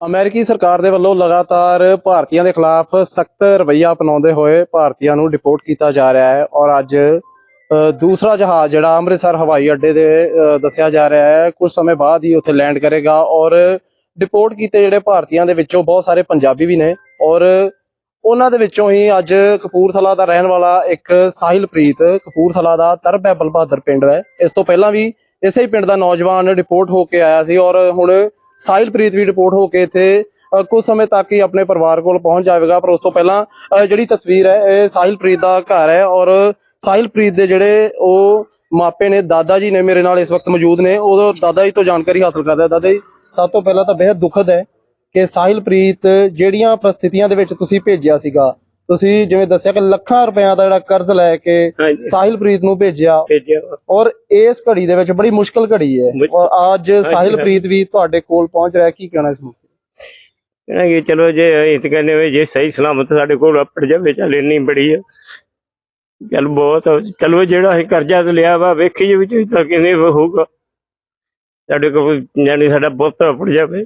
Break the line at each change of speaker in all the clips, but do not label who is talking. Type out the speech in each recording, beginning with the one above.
ਅਮਰੀਕੀ ਸਰਕਾਰ ਦੇ ਵੱਲੋਂ ਲਗਾਤਾਰ ਭਾਰਤੀਆਂ ਦੇ ਖਿਲਾਫ ਸਖਤ ਰਵੱਈਆ ਅਪਣਾਉਂਦੇ ਹੋਏ ਭਾਰਤੀਆਂ ਨੂੰ ਡਿਪੋਰਟ ਕੀਤਾ ਜਾ ਰਿਹਾ ਹੈ ਔਰ ਅੱਜ ਅ, ਦੂਸਰਾ ਜਹਾਜ਼ ਜਿਹੜਾ ਅੰਮ੍ਰਿਤਸਰ ਹਵਾਈ ਅੱਡੇ ਦੇ ਅ, ਦੱਸਿਆ ਜਾ ਰਿਹਾ ਹੈ। ਕੁਝ ਸਮੇਂ ਬਾਅਦ ਹੀ ਉੱਥੇ ਲੈਂਡ ਕਰੇਗਾ ਔਰ ਡਿਪੋਰਟ ਕੀਤੇ ਜਿਹੜੇ ਭਾਰਤੀਆਂ ਦੇ ਵਿੱਚੋਂ ਬਹੁਤ ਸਾਰੇ ਪੰਜਾਬੀ ਵੀ ਨੇ ਔਰ ਉਹਨਾਂ ਦੇ ਵਿੱਚੋਂ ਹੀ ਅੱਜ ਕਪੂਰਥਲਾ ਦਾ ਰਹਿਣ ਵਾਲਾ ਇੱਕ ਸਾਹਿਲਪ੍ਰੀਤ ਕਪੂਰਥਲਾ ਦਾ ਤਰਬੈਬਲ ਬਹਾਦਰ ਪਿੰਡ ਹੈ। ਇਸ ਤੋਂ ਪਹਿਲਾਂ ਵੀ ਇਸੇ ਹੀ ਪਿੰਡ ਦਾ ਨੌਜਵਾਨ ਰਿਪੋਰਟ ਹੋ ਕੇ ਆਇਆ ਸੀ ਔਰ ਹੁਣ ਸਾਹਿਲਪ੍ਰੀਤ ਵੀ ਰਿਪੋਰਟ ਹੋ ਕੇ ਇੱਥੇ ਅ, ਕੁਝ ਸਮੇਂ ਤੱਕ ਹੀ ਆਪਣੇ ਪਰਿਵਾਰ ਕੋਲ ਪਹੁੰਚ ਜਾਵੇਗਾ। ਪਰ ਉਸ ਤੋਂ ਪਹਿਲਾਂ ਜਿਹੜੀ ਤਸਵੀਰ ਹੈ ਇਹ ਸਾਹਿਲਪ੍ਰੀਤ ਦਾ ਘਰ ਹੈ ਔਰ ਸਾਹਿਲਪ੍ਰੀਤ ਦੇ ਜਿਹੜੇ ਉਹ ਮਾਪੇ ਨੇ ਦਾਦਾ ਜੀ ਨੇ ਮੇਰੇ ਨਾਲ ਇਸ ਵਕਤ ਮੌਜੂਦ ਨੇ। ਉਹ ਦਾਦਾ ਜੀ ਤੋਂ ਜਾਣਕਾਰੀ ਹਾਸਲ ਕਰਦਾ ਦਾਦਾ ਜੀ ਸਭ ਤੋਂ ਪਹਿਲਾਂ ਤਾਂ ਬੇहद ਦੁਖਦ ਹੈ ਕਿ ਸਾਹਿਲਪ੍ਰੀਤ ਜਿਹੜੀਆਂ ਪ੍ਰਸਥਿਤੀਆਂ ਦੇ ਵਿੱਚ ਤੁਸੀਂ ਭੇਜਿਆ ਸੀਗਾ ਤੁਸੀਂ ਜਿਵੇਂ ਦੱਸਿਆ ਕਿ ਲੱਖਾਂ ਰੁਪਇਆਂ ਦਾ ਜਿਹੜਾ ਕਰਜ਼ ਲੈ ਕੇ। ਸਾਹਿਲਪ੍ਰੀਤ ਨੂੰ ਭੇਜਿਆ।
ਭੇਜਿਆ।
ਔਰ ਇਸ ਘੜੀ ਦੇ ਵਿੱਚ ਬੜੀ ਮੁਸ਼ਕਲ ਘੜੀ ਹੈ। ਔਰ ਅੱਜ ਸਾਹਿਲਪ੍ਰੀਤ ਵੀ ਤੁਹਾਡੇ ਕੋਲ ਪਹੁੰਚ ਰਿਹਾ ਕੀ ਕਹਿਣਾ ਇਸ ਨੂੰ
ਕਹਿੰਦਾ ਕਿ ਚਲੋ ਜੇ ਇਹ ਕਹਿੰਦੇ ਵੀ ਜੇ ਸਹੀ ਸਲਾਮਤ ਸਾਡੇ ਕੋਲ ਆਪੜ ਜਾਵੇ ਚੱਲ ਇੰਨੀ ਬੜੀ ਆ। ਚੱਲ ਬਹੁਤ। ਚਲੋ ਜਿਹੜਾ ਅਸੀਂ ਕਰਜ਼ਾ ਤੇ ਲਿਆ ਵਾ ਵੇਖੀ ਜੇ ਵਿੱਚ ਤਾਂ ਕਿਵੇਂ ਹੋਊਗਾ। ਸਾਡੇ ਕੋਲ ਜਾਨੀ ਸਾਡਾ ਪੁੱਤ ਆਪੜ ਜਾਵੇ।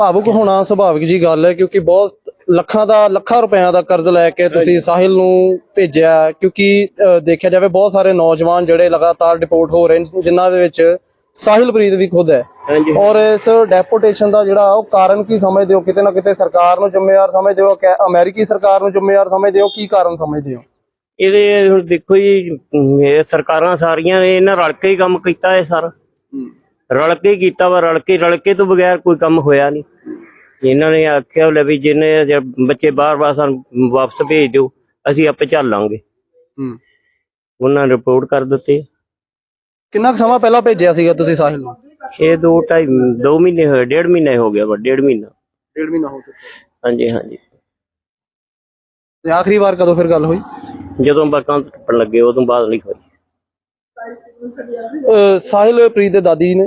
ਭਾਵੁਕ ਹੋਣਾ ਸੁਭਾਵਿਕ ਜੀ ਗੱਲ ਹੈ ਕਿਉਂਕਿ ਬਹੁਤ ਲੱਖਾਂ ਦਾ ਲੱਖਾਂ ਰੁਪਇਆਂ ਦਾ ਕਰਜ਼ ਲੈ ਕੇ ਤੁਸੀਂ ਸਾਹਿਲ ਨੂੰ ਭੇਜਿਆ ਹੈ। ਕਿਉਂਕਿ ਦੇਖਿਆ ਜਾਵੇ ਬਹੁਤ ਸਾਰੇ ਨੌਜਵਾਨ ਜਿਹੜੇ ਲਗਾਤਾਰ ਡਿਪੋਰਟ ਹੋ ਰਹੇ ਨੇ ਜਿਨ੍ਹਾਂ ਦੇ ਵਿੱਚ ਸਾਹਿਲਪ੍ਰੀਤ ਵੀ ਖੁਦ ਹੈ। ਔਰ ਇਸ ਡੈਪੋਟੇਸ਼ਨ ਦਾ ਜਿਹੜਾ ਉਹ ਕਾਰਨ ਕੀ ਸਮਝਦੇ ਹੋ? ਕਿਤੇ ਨਾ ਕਿਤੇ ਸਰਕਾਰ ਨੂੰ ਜ਼ਿੰਮੇਵਾਰ ਸਮਝਦੇ ਹੋ ਅਮਰੀਕੀ ਸਰਕਾਰ ਨੂੰ ਜ਼ਿੰਮੇਵਾਰ ਸਮਝਦੇ ਹੋ? ਕੀ ਕਾਰਨ ਸਮਝਦੇ ਹੋ?
ਇਹਦੇ ਹੁਣ ਦੇਖੋ ਜੀ ਇਹ ਸਰਕਾਰਾਂ ਸਾਰੀਆਂ ਨੇ ਇਹਨਾਂ ਰਲ ਕੇ ਹੀ ਕੰਮ ਕੀਤਾ ਇਹ ਸਾਰਾ। ਰਲ ਕੇ ਹੀ ਕੀਤਾ ਵਾ ਰਲ ਕੇ ਰਲ ਕੇ ਤੋਂ ਬਗੈਰ ਕੋਈ ਕੰਮ ਹੋਇਆ ਨਹੀਂ। ਇਹਨਾਂ ਨੇ ਆਖਿਆ ਲੈ ਵੀ ਜਿਹਨੇ ਜੇ ਬੱਚੇ ਬਾਰ-ਬਾਰ ਸਾਨੂੰ ਵਾਪਸ ਭੇਜ ਦਿਓ ਅਸੀਂ ਆਪੇ ਚੱਲਾਂਗੇ
ਹੂੰ।
ਉਹਨਾਂ ਨੇ ਰਿਪੋਰਟ ਕਰ ਦਿੱਤੀ।
ਕਿੰਨਾ ਕੁ ਸਮਾਂ ਪਹਿਲਾਂ ਭੇਜਿਆ ਸੀਗਾ ਤੁਸੀਂ ਸਾਹਿਲ ਨੂੰ?
ਇਹ ਦੋ ਢਾਈ ਦੋ ਮਹੀਨੇ ਹੋਏ ਡੇਢ ਮਹੀਨਾ ਹੀ ਹੋ ਗਿਆ ਵਾ ਡੇਢ ਮਹੀਨਾ।
ਡੇਢ ਮਹੀਨਾ ਹੋ ਚੁੱਕਾ।
ਹਾਂਜੀ ਹਾਂਜੀ।
ਤੇ ਆਖਰੀ ਵਾਰ ਕਦੋਂ ਫਿਰ ਗੱਲ ਹੋਈ?
ਜਦੋਂ ਬਰਕਾਂ ਟੱਪਣ ਲੱਗੇ ਉਦੋਂ ਬਾਅਦ ਨਹੀਂ ਹੋਈ।
ਸਾਹਿਲ ਪ੍ਰੀਤ ਦੇ ਦਾਦੀ ਨੇ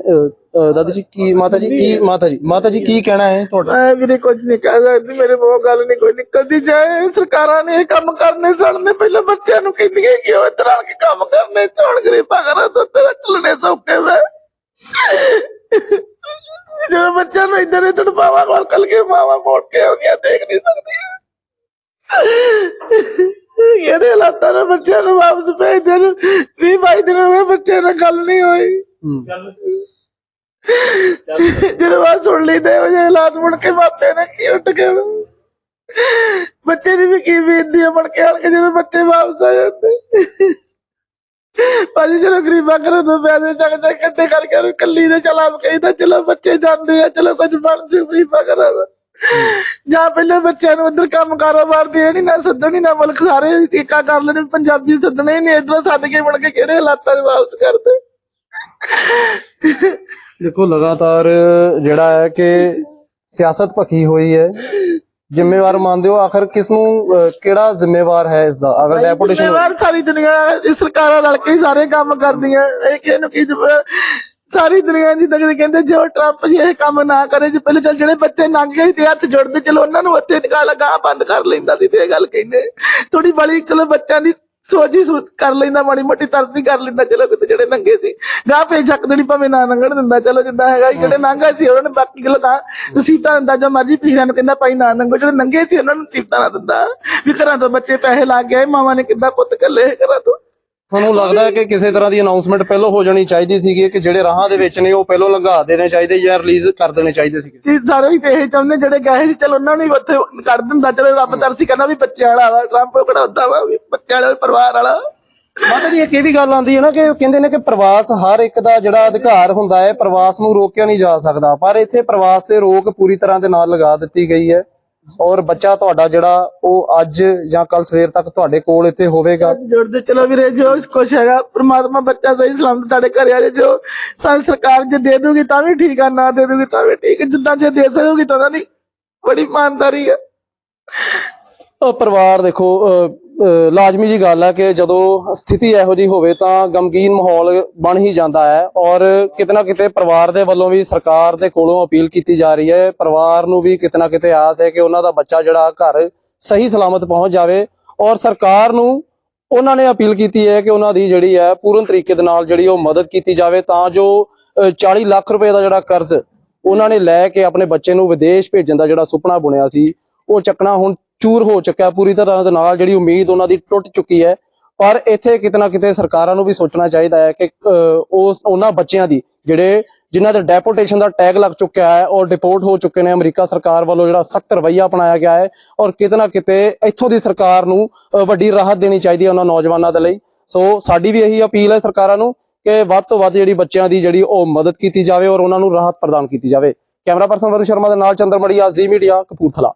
ਦਾਦੀ ਜੀ ਕੀ, ਮਾਤਾ ਜੀ ਕੀ, ਮਾਤਾ ਜੀ ਮਾਤਾ ਜੀ ਕੀ ਕਹਿਣਾ ਹੈ ਤੁਹਾਡਾ?
ਮੈਂ ਵੀਰੇ ਕੁਝ ਨਹੀਂ ਕਹਿ ਸਕਦੀ, ਮੇਰੇ ਮੂੰਹ ਗੱਲ ਨਹੀਂ, ਕੋਈ ਨਿਕਲਦੀ ਜਾਏ। ਸਰਕਾਰਾਂ ਨੇ ਇਹ ਕੰਮ ਕਰਨੇ ਸੜਨੇ, ਪਹਿਲਾਂ ਬੱਚਿਆਂ ਨੂੰ ਕਹਿੰਦੀਆਂ ਕਿ ਉਹ ਤਰ੍ਹਾਂ ਕੇ ਕੰਮ ਕਰਨੇ, ਚੋਣ ਗਰੀਬਾਂ ਘਰਾਂ ਤੋਂ ਤੇਰਾ ਚੱਲਣੇ ਸੌਕੇ ਵੇ। ਜਦੋਂ ਬੱਚਿਆਂ ਨੂੰ ਇਧਰ ਇਧਰ ਪਾਵਾ ਕੋਲ ਕਲ ਕੇ ਮਾਵਾ ਮੋੜ ਕੇ ਆਉਂਦੀਆਂ, ਦੇਖ ਨਹੀਂ ਸਕਦੀਆਂ। ਇਹਦੇ ਹਾਲਾਤਾਂ ਨਾਲ ਬੱਚਿਆਂ ਨੂੰ ਵਾਪਸ ਭੇਜਦੇ ਨੂੰ 20 22 ਦਿਨ ਹੋ ਗਏ ਬੱਚਿਆਂ ਨਾਲ ਗੱਲ ਨਹੀਂ ਹੋਈ।
ਹੂੰ।
ਜਦੋਂ ਬਾਅਦ ਸੁਣ ਲਈ ਤੇ ਉਹ ਜਿਹੇ ਹਾਲਾਤ ਮੁੜ ਕੇ ਮਾਪੇ ਨੇ ਕੀ ਉੱਠ ਕੇ ਬੱਚੇ ਦੀ ਵੀ ਕੀ ਬੀਤਦੀ ਆ ਮੁੜ ਕੇ ਆਣ ਕੇ ਜਦੋਂ ਬੱਚੇ ਵਾਪਸ ਆ ਜਾਂਦੇ। ਭਾਜੀ ਜਦੋਂ ਗਰੀਬਾਂ ਘਰੋਂ ਤੋਂ ਪੈਸੇ ਚੱਕ ਚੱਕ ਇਕੱਠੇ ਕਰਕੇ ਕੱਲੀ ਦੇ ਚਲਾ ਕਹੀਦਾ ਚਲੋ ਬੱਚੇ ਜਾਂਦੇ ਆ ਚਲੋ ਕੁਝ ਬਣ ਜੂ ਗਰੀਬਾਂ ਘਰਾਂ ਦਾ। ਜਾਂ ਪਹਿਲੇ ਬੱਚਿਆਂ ਨੂੰ ਉਧਰ ਕੰਮ ਕਾਰੋਬਾਰ ਦੇ ਨਹੀਂ ਨਾ ਸੱਦਣੀ ਨਾ ਮੁਲਕ ਸਾਰੇ ਏਕਾ ਕਰ ਲੈਣੇ ਪੰਜਾਬੀ ਸੱਦਣੇ ਨਹੀਂ ਇਧਰੋਂ ਸੱਦ ਕੇ ਮੁੜ ਕੇ ਕਿਹੜੇ ਹਾਲਾਤਾਂ 'ਚ ਵਾਪਸ ਕਰਦੇ?
ਦੇਖੋ ਲਗਾਤਾਰ ਜਿਹੜਾ ਹੈ ਕਿ ਸਿਆਸਤ ਭਖੀ ਹੋਈ ਹੈ। ਜ਼ਿੰਮੇਵਾਰ ਮੰਨਦੇ ਹੋ ਆਖਰ ਕਿਸ ਨੂੰ ਕਿਹੜਾ ਜ਼ਿੰਮੇਵਾਰ ਹੈ ਇਸ ਦਾ? ਅਗਰ ਡੈਪੂਟੇਸ਼ਨ
ਜ਼ਿੰਮੇਵਾਰ ਸਾਰੀ ਦੁਨੀਆ ਇਹ ਸਰਕਾਰਾਂ ਰਲ ਕੇ ਸਾਰੇ ਕੰਮ ਕਰਦੀਆਂ। ਇਹ ਕਿਸੇ ਨੂੰ ਕੀ ਸਾਰੀ ਦੁਨੀਆ ਦੀ ਤੱਕ ਕਹਿੰਦੇ ਜੋ ਟਰੰਪ ਜੀ ਇਹ ਕੰਮ ਨਾ ਕਰੇ ਜੇ ਪਹਿਲੇ ਚੱਲ ਜਿਹੜੇ ਬੱਚੇ ਲੰਘ ਗਏ ਤੇ ਹੱਥ ਜੋੜਦੇ ਚਲੋ ਉਹਨਾਂ ਨੂੰ ਉੱਥੇ ਨਿਕਾਲ ਗਾਂ ਬੰਦ ਕਰ ਲੈਂਦਾ ਸੀ ਤੇ ਇਹ ਗੱਲ ਕਹਿੰਦੇ। ਥੋੜੀ ਬੜੀ ਕਿਲੋ ਬੱਚਿਆਂ ਦੀ ਸੋਚੀ ਸੋਚ ਕਰ ਲੈਂਦਾ ਮਾੜੀ ਮੋਟੀ ਤਰਸੀ ਕਰ ਲੈਂਦਾ ਚਲੋ ਕਿਤੇ ਜਿਹੜੇ ਨੰਗੇ ਸੀ। ਗਾਹ ਭੇਜ ਸਕਦੇ ਨਹੀਂ ਭਾਵੇਂ ਨਾ ਲੰਘਣ ਦਿੰਦਾ ਚਲੋ ਜਿੱਦਾਂ ਹੈਗਾ ਸੀ, ਜਿਹੜੇ ਲੰਘਾ ਸੀ ਉਹਨਾਂ ਨੇ ਬਾਕੀ ਕਿਲੋ ਤਾਂ ਨਸੀਬਤਾਂ ਦਿੰਦਾ ਜੋ ਮਰਜ਼ੀ ਪੀੜਾਂ ਨੂੰ ਕਹਿੰਦਾ ਭਾਈ ਨਾ ਨੰਗੋ ਜਿਹੜੇ ਨੰਗੇ ਸੀ ਉਹਨਾਂ ਨੂੰ ਨਸੀਬਤਾਂ ਨਾ ਦਿੰਦਾ। ਵੀ ਘਰਾਂ ਤੋਂ ਬੱਚੇ ਪੈਸੇ ਲਾ ਕੇ ਆਏ ਮਾਵਾਂ ਨੇ ਕਿੱਦਾਂ ਪੁੱਤ ਕੱਲੇ ਘਰਾਂ ਤੋਂ।
ਤੁਹਾਨੂੰ ਲੱਗਦਾ ਹੈ ਕਿ ਕਿਸੇ ਤਰ੍ਹਾਂ ਦੀ ਅਨਾਉਂਸਮੈਂਟ ਪਹਿਲਾਂ ਹੋ ਜਾਣੀ ਚਾਹੀਦੀ ਸੀਗੀ ਕਿ ਜਿਹੜੇ ਰਾਹਾਂ ਦੇ ਵਿੱਚ ਨੇ ਉਹ ਪਹਿਲਾਂ ਲੰਘਾ ਦੇਣੇ ਚਾਹੀਦੇ ਜਾਂ ਰਿਲੀਜ਼ ਕਰ ਦੇਣੇ ਚਾਹੀਦੇ ਸੀਗੇ?
ਜੀ ਸਾਰੇ ਹੀ ਇਹ ਚਾਹੁੰਦੇ ਜਿਹੜੇ ਗਏ ਸੀ ਚਲੋ ਉਹਨਾਂ ਨੂੰ ਹੀ ਉੱਥੇ ਕੱਢ ਦਿੰਦਾ ਚਲੋ ਰੱਬ ਤਰਸੀ ਕਹਿੰਦਾ ਵੀ ਬੱਚੇ ਵਾਲਾ ਵਾ ਟਰੰਪ ਬਣਾਉਂਦਾ ਵਾ ਵੀ ਬੱਚੇ ਵਾਲਾ ਪਰਿਵਾਰ ਵਾਲਾ।
ਮਾਤਾ ਜੀ ਇੱਕ ਇਹ ਵੀ ਗੱਲ ਆਉਂਦੀ ਹੈ ਨਾ ਕਿ ਉਹ ਕਹਿੰਦੇ ਨੇ ਕਿ ਪ੍ਰਵਾਸ ਹਰ ਇੱਕ ਦਾ ਜਿਹੜਾ ਅਧਿਕਾਰ ਹੁੰਦਾ ਹੈ ਪ੍ਰਵਾਸ ਨੂੰ ਰੋਕਿਆ ਨਹੀਂ ਜਾ ਸਕਦਾ ਪਰ ਇੱਥੇ ਪ੍ਰਵਾਸ ਤੇ ਰੋਕ ਪੂਰੀ ਤਰ੍ਹਾਂ ਦੇ ਨਾਲ ਲਗਾ ਦਿੱਤੀ ਗਈ ਹੈ। ਔਰ ਬੱਚਾ ਤੁਹਾਡਾ ਜਿਹੜਾ ਉਹ ਅੱਜ ਜਾਂ ਕੱਲ ਸਵੇਰ ਤੱਕ ਤੁਹਾਡੇ ਕੋਲ ਇੱਥੇ ਹੋਵੇਗਾ।
ਜੁੜਦੇ ਚਲੋ ਵੀਰੇ ਜੋ ਕੁਛ ਹੈਗਾ ਪ੍ਰਮਾਤਮਾ ਬੱਚਾ ਸਹੀ ਸਲਾਮਤ ਸਾਡੇ ਘਰੇ ਆ ਜਾਏ ਜੋ ਸਾਨੂੰ ਸਰਕਾਰ ਜੇ ਦੇ ਦੂਗੀ ਤਾਂ ਵੀ ਠੀਕ ਆ ਨਾ ਦੇ ਦੂਗੀ ਤਾਂ ਵੀ ਠੀਕ ਹੈ ਜਿੱਦਾਂ ਜੇ ਦੇ ਸਕੂਗੀ ਤਾਂ ਨਹੀਂ। ਬੜੀ ਇਮਾਨਦਾਰੀ ਹੈ
ਉਹ ਪਰਿਵਾਰ ਦੇਖੋ ਅਹ, ਲਾਜ਼ਮੀ ਜੀ ਗੱਲ ਹੈ ਕਿ ਜਦੋਂ ਸਥਿਤੀ ਇਹੋ ਜੀ ਹੋਵੇ ਤਾਂ ਗਮਗੀਨ ਮਾਹੌਲ ਬਣ ਹੀ ਜਾਂਦਾ ਹੈ ਔਰ ਕਿਤੇ ਨਾ ਕਿਤੇ ਪਰਿਵਾਰ ਦੇ ਵੱਲੋਂ ਵੀ ਸਰਕਾਰ ਦੇ ਕੋਲੋਂ ਅਪੀਲ ਕੀਤੀ ਜਾ ਰਹੀ ਹੈ। ਪਰਿਵਾਰ ਨੂੰ ਵੀ ਕਿਤੇ ਨਾ ਕਿਤੇ ਆਸ ਹੈ ਕਿ ਉਹਨਾਂ ਦਾ ਬੱਚਾ ਜਿਹੜਾ ਘਰ ਸਹੀ ਸਲਾਮਤ ਪਹੁੰਚ ਜਾਵੇ ਔਰ ਸਰਕਾਰ ਨੂੰ ਉਹਨਾਂ ਨੇ ਅਪੀਲ ਕੀਤੀ ਹੈ ਕਿ ਉਹਨਾਂ ਦੀ ਜਿਹੜੀ ਹੈ ਪੂਰਨ ਤਰੀਕੇ ਦੇ ਨਾਲ ਜਿਹੜੀ ਉਹ ਮਦਦ ਕੀਤੀ ਜਾਵੇ ਤਾਂ ਜੋ ਅ, 40 ਲੱਖ ਰੁਪਏ ਦਾ ਜਿਹੜਾ ਕਰਜ਼ ਉਹਨਾਂ ਨੇ ਲੈ ਕੇ ਆਪਣੇ ਬੱਚੇ ਨੂੰ ਵਿਦੇਸ਼ ਭੇਜਣ ਦਾ ਜਿਹੜਾ ਸੁਪਨਾ ਬੁਣਿਆ ਸੀ ਉਹ ਚੱਕਣਾ ਹੁਣ ਚੂਰ ਹੋ ਚੁੱਕਿਆ, ਪੂਰੀ ਤਰ੍ਹਾਂ ਦੇ ਨਾਲ ਜਿਹੜੀ ਉਮੀਦ ਉਹਨਾਂ ਦੀ ਟੁੱਟ ਚੁੱਕੀ ਹੈ। ਪਰ ਇੱਥੇ ਕਿਤੇ ਨਾ ਕਿਤੇ ਸਰਕਾਰਾਂ ਨੂੰ ਵੀ ਸੋਚਣਾ ਚਾਹੀਦਾ ਹੈ ਕਿ ਉਸ, ਉਹਨਾਂ ਬੱਚਿਆਂ ਦੀ, ਜਿਹੜੇ, ਜਿਨ੍ਹਾਂ ਦੇ ਡੈਪੋਟੇਸ਼ਨ ਦਾ ਟੈਗ ਲੱਗ ਚੁੱਕਿਆ ਹੈ ਔਰ ਡਿਪੋਰਟ ਹੋ ਚੁੱਕੇ ਨੇ ਅਮਰੀਕਾ ਸਰਕਾਰ ਵੱਲੋਂ ਜਿਹੜਾ ਸਖਤ ਰਵੱਈਆ ਅਪਣਾਇਆ ਗਿਆ ਹੈ ਔਰ ਕਿਤੇ ਨਾ ਕਿਤੇ ਇੱਥੋਂ ਦੀ ਸਰਕਾਰ ਨੂੰ ਵੱਡੀ ਰਾਹਤ ਦੇਣੀ ਚਾਹੀਦੀ ਹੈ ਉਹਨਾਂ ਨੌਜਵਾਨਾਂ ਦੇ ਲਈ। ਸੋ ਸਾਡੀ ਵੀ ਇਹੀ ਅਪੀਲ ਹੈ ਸਰਕਾਰਾਂ ਨੂੰ ਕਿ ਵੱਧ ਤੋਂ ਵੱਧ ਜਿਹੜੀ ਬੱਚਿਆਂ ਦੀ ਜਿਹੜੀ ਉਹ ਮਦਦ ਕੀਤੀ ਜਾਵੇ ਔਰ ਉਹਨਾਂ ਨੂੰ ਰਾਹਤ ਪ੍ਰਦਾਨ ਕੀਤੀ ਜਾਵੇ। ਕੈਮਰਾ ਪਰਸਨ ਵਰੁਣ ਸ਼ਰਮਾ ਦੇ ਨਾਲ ਚੰਦਰਮੜੀਆ, ਜ਼ੀ ਮੀਡੀਆ, ਕਪੂਰਥਲਾ।